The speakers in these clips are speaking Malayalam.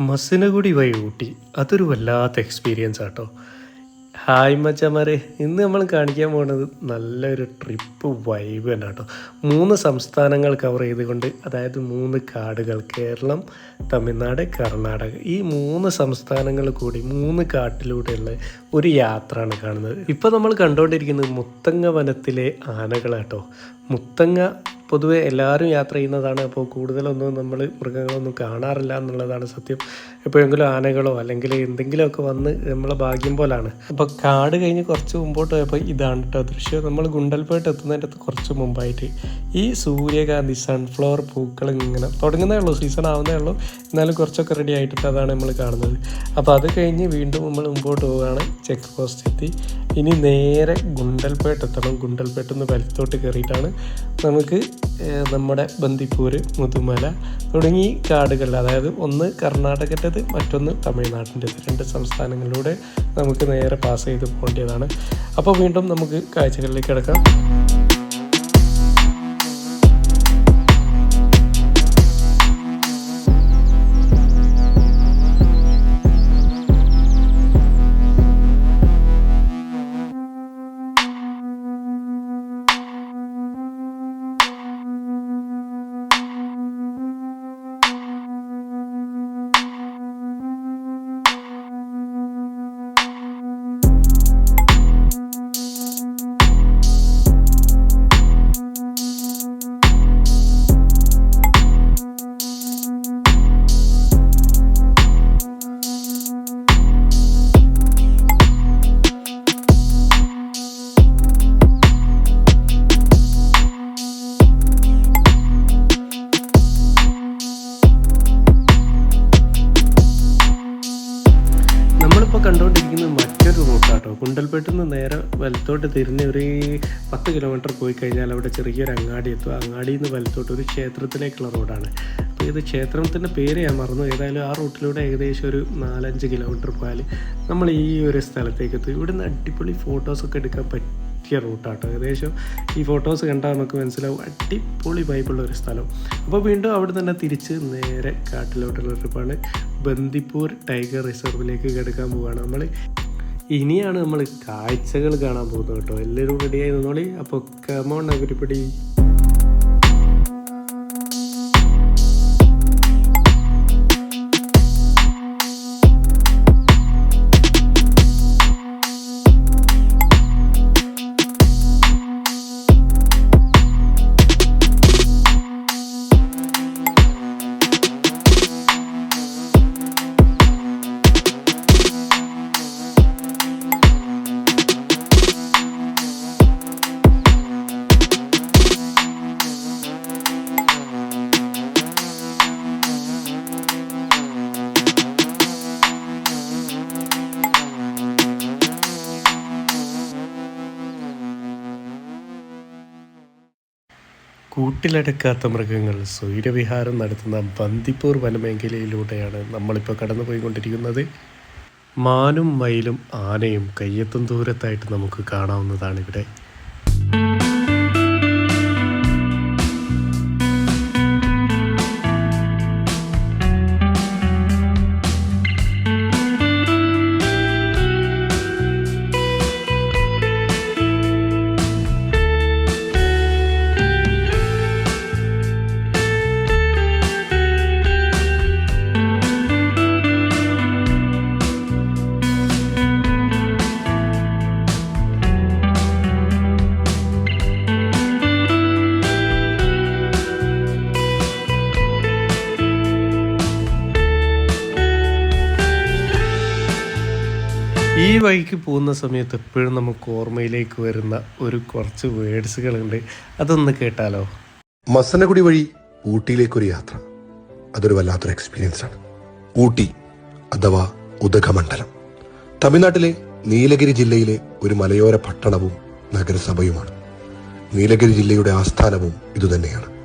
മസിനഗുഡി വഴി ഊട്ടി. അതൊരു വല്ലാത്ത എക്സ്പീരിയൻസ് ആട്ടോ. ഹായ് മച്ചമാരെ ഇന്ന് നമ്മൾ കാണിക്കാൻ പോകുന്നത് നല്ലൊരു ട്രിപ്പ് വൈബ് തന്നെ കേട്ടോ മൂന്ന് സംസ്ഥാനങ്ങൾ കവർ ചെയ്തുകൊണ്ട് അതായത് മൂന്ന് കാടുകൾ കേരളം തമിഴ്നാട് കർണാടക. ഈ മൂന്ന് സംസ്ഥാനങ്ങൾ കൂടി മൂന്ന് കാട്ടിലൂടെയുള്ള ഒരു യാത്രയാണ് കാണുന്നത്. ഇപ്പോൾ നമ്മൾ കണ്ടുകൊണ്ടിരിക്കുന്നത് മുത്തങ്ങ വനത്തിലെ ആനകളാട്ടോ. മുത്തങ്ങ പൊതുവെ എല്ലാവരും യാത്ര ചെയ്യുന്നതാണ്. അപ്പോൾ കൂടുതലൊന്നും നമ്മൾ മൃഗങ്ങളൊന്നും കാണാറില്ല എന്നുള്ളതാണ് സത്യം. എപ്പോഴെങ്കിലും ആനകളോ അല്ലെങ്കിൽ എന്തെങ്കിലുമൊക്കെ വന്ന് നമ്മളെ ഭാഗ്യം പോലാണ്. അപ്പോൾ കാട് കഴിഞ്ഞ് കുറച്ച് മുമ്പോട്ട് പോയപ്പോൾ ഇതാണ് കേട്ടോ ദൃശ്യം. നമ്മൾ ഗുണ്ടൽപേട്ട് എത്തുന്നതിന്റെ കുറച്ച് മുമ്പായിട്ട് ഈ സൂര്യകാന്തി സൺഫ്ലവർ പൂക്കൾ ഇങ്ങനെ തുടങ്ങുന്നേ ഉള്ളൂ സീസൺ ആവുന്നേ ഉള്ളൂ. എന്നാലും കുറച്ചൊക്കെ റെഡി ആയിട്ടിട്ട് അതാണ് നമ്മൾ കാണുന്നത്. അപ്പോൾ അത് കഴിഞ്ഞ് വീണ്ടും നമ്മൾ മുമ്പോട്ട് പോവുകയാണ്. ചെക്ക് പോസ്റ്റ് എത്തി. ഇനി നേരെ ഗുണ്ടൽപേട്ട് എത്തണം. ഗുണ്ടൽപേട്ട് നിന്ന് വലത്തോട്ട് കയറിയിട്ടാണ് നമുക്ക് നമ്മുടെ ബന്ദിപ്പൂർ മുതുമല തുടങ്ങി കാടുകൾ. അതായത് ഒന്ന് കർണാടകന്റെത് മറ്റൊന്ന് തമിഴ്നാട്ടിന്റെത് രണ്ട് സംസ്ഥാനങ്ങളിലൂടെ നമുക്ക് നേരെ പാസ് ചെയ്ത് പോകേണ്ടതാണ്. അപ്പോൾ വീണ്ടും നമുക്ക് കാഴ്ചകളിലേക്ക് കിടക്കാം. വലത്തോട്ട് തിരിഞ്ഞ് ഒരു പത്ത് കിലോമീറ്റർ പോയി കഴിഞ്ഞാൽ അവിടെ ചെറിയൊരു അങ്ങാടി എത്തും. അങ്ങാടിയിൽ നിന്ന് വലത്തോട്ട് ഒരു ക്ഷേത്രത്തിലേക്കുള്ള റോഡാണ് അപ്പോൾ ഇത് ക്ഷേത്രത്തിന്റെ പേര് ഞാൻ മറന്നു. ഏതായാലും ആ റൂട്ടിലൂടെ ഏകദേശം ഒരു നാലഞ്ച് കിലോമീറ്റർ പോയാൽ നമ്മൾ ഈ ഒരു സ്ഥലത്തേക്ക് എത്തും. ഇവിടുന്ന് അടിപൊളി ഫോട്ടോസൊക്കെ എടുക്കാൻ പറ്റിയ റൂട്ടാട്ടോ ഏകദേശം ഈ ഫോട്ടോസ് കണ്ടാൽ നമുക്ക് മനസ്സിലാവും. അടിപൊളി വൈബുള്ള ഒരു സ്ഥലം. അപ്പോൾ വീണ്ടും അവിടെ തന്നെ തിരിച്ച് നേരെ കാട്ടിലോട്ടുള്ള ട്രിപ്പാണ് ബന്ദിപ്പൂർ ടൈഗർ റിസർവിലേക്ക് കിടക്കാൻ പോവുകയാണ് നമ്മൾ ഇനിയാണ് നമ്മൾ കാഴ്ചകൾ കാണാൻ പോകുന്നത് കേട്ടോ. എല്ലാവരും റെഡിയായി നിന്നോളി. അപ്പോൾ കമോൺ നഗരിപ്പടി കൂട്ടിലടക്കാത്ത മൃഗങ്ങൾ സ്വൈരവിഹാരം നടത്തുന്ന ബന്ദിപ്പൂർ വനമേഖലയിലൂടെയാണ് നമ്മളിപ്പോൾ കടന്നുപോയിക്കൊണ്ടിരിക്കുന്നത്. മാനും മയിലും ആനയും കയ്യെത്തും ദൂരത്തായിട്ട് നമുക്ക് കാണാവുന്നതാണ് ഇവിടെ ഈ വഴിക്ക് പോകുന്ന സമയത്ത് എപ്പോഴും നമുക്ക് ഓർമ്മയിലേക്ക് വരുന്ന ഒരു കുറച്ച് വേർഡ്സുകളുണ്ട് അതൊന്ന് കേട്ടാലോ? മസനഗുടി വഴി ഊട്ടിയിലേക്കൊരു യാത്ര. അതൊരു വല്ലാത്തൊരു എക്സ്പീരിയൻസ് ആണ്. ഊട്ടി അഥവാ ഉദകമണ്ഡലം തമിഴ്നാട്ടിലെ നീലഗിരി ജില്ലയിലെ ഒരു മലയോര പട്ടണവും നഗരസഭയുമാണ്. നീലഗിരി ജില്ലയുടെ ആസ്ഥാനവും ഇതുതന്നെയാണ്.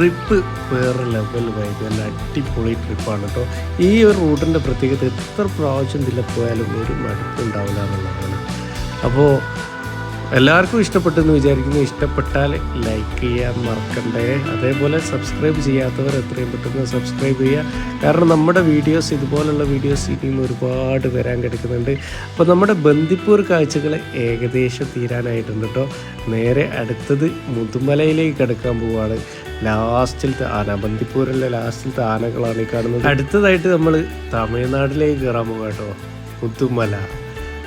ട്രിപ്പ് വേറെ ലെവൽ വൈബ് നല്ല അടിപൊളി ട്രിപ്പാണ് കേട്ടോ ഈ ഒരു റൂട്ടിന്റെ പ്രത്യേകത എത്ര പ്രാവശ്യം ഇതിൽ പോയാലും ഒരു മടുപ്പുണ്ടാവില്ല എന്നുള്ളതാണ്. അപ്പോൾ എല്ലാവർക്കും ഇഷ്ടപ്പെട്ടെന്ന് വിചാരിക്കുന്നു. ഇഷ്ടപ്പെട്ടാൽ ലൈക്ക് ചെയ്യാൻ മറക്കണ്ടേ. അതേപോലെ സബ്സ്ക്രൈബ് ചെയ്യാത്തവർ എത്രയും പെട്ടെന്ന് സബ്സ്ക്രൈബ് ചെയ്യുക. കാരണം നമ്മുടെ വീഡിയോസ് ഇതുപോലുള്ള വീഡിയോസ് ഇനിയും ഒരുപാട് വരാൻ കിടക്കുന്നുണ്ട്. അപ്പോൾ നമ്മുടെ ബന്ദിപ്പൂർ കാഴ്ചകൾ ഏകദേശം തീരാനായിട്ടുണ്ട് കേട്ടോ നേരെ അടുത്തത് മുതുമലയിലേക്ക് കിടക്കാൻ പോവുകയാണ് ലാസ്റ്റിലത്തെ ആന ബന്ദിപ്പൂരിലെ ലാസ്റ്റിലത്തെ ആനകളാണ് ഈ കാണുന്നത്. അടുത്തതായിട്ട് നമ്മൾ തമിഴ്നാട്ടിലേക്ക് കയറാൻ പോകാം കേട്ടോ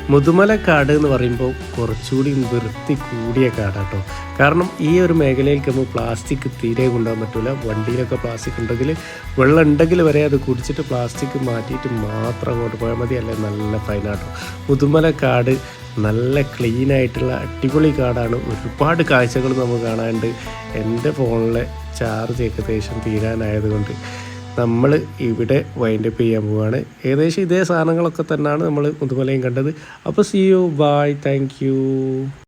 മുതുമല മുതുമലക്കാട് എന്ന് പറയുമ്പോൾ കുറച്ചുകൂടി വൃത്തി കൂടിയ കാടാട്ടോ. കാരണം ഈ ഒരു മേഖലയിലേക്ക് നമ്മൾ പ്ലാസ്റ്റിക് തീരെ കൊണ്ടുപോകാൻ പറ്റില്ല വണ്ടിയിലൊക്കെ പ്ലാസ്റ്റിക് ഉണ്ടെങ്കിൽ വെള്ളം ഉണ്ടെങ്കിൽ വരെ അത് കുടിച്ചിട്ട് പ്ലാസ്റ്റിക് മാറ്റിയിട്ട് മാത്രം അങ്ങോട്ട് പോയാൽ മതി. അല്ലെ? നല്ല ഫൈനാട്ടോ മുതുമലക്കാട് നല്ല ക്ലീൻ ആയിട്ടുള്ള അടിപൊളി കാടാണ്. ഒരുപാട് കാഴ്ചകൾ നമുക്ക് കാണാനുണ്ട്. എന്റെ ഫോണിലെ ചാർജ് ഏകദേശം തീരാനായതുകൊണ്ട്. നമ്മൾ ഇവിടെ വൈൻഡപ്പ് ചെയ്യാൻ പോവുകയാണ് ഏകദേശം ഇതേ സാധനങ്ങളൊക്കെ തന്നെയാണ് നമ്മൾ മുതുമലയും കണ്ടത്. അപ്പോൾ സി യു ബായ് താങ്ക്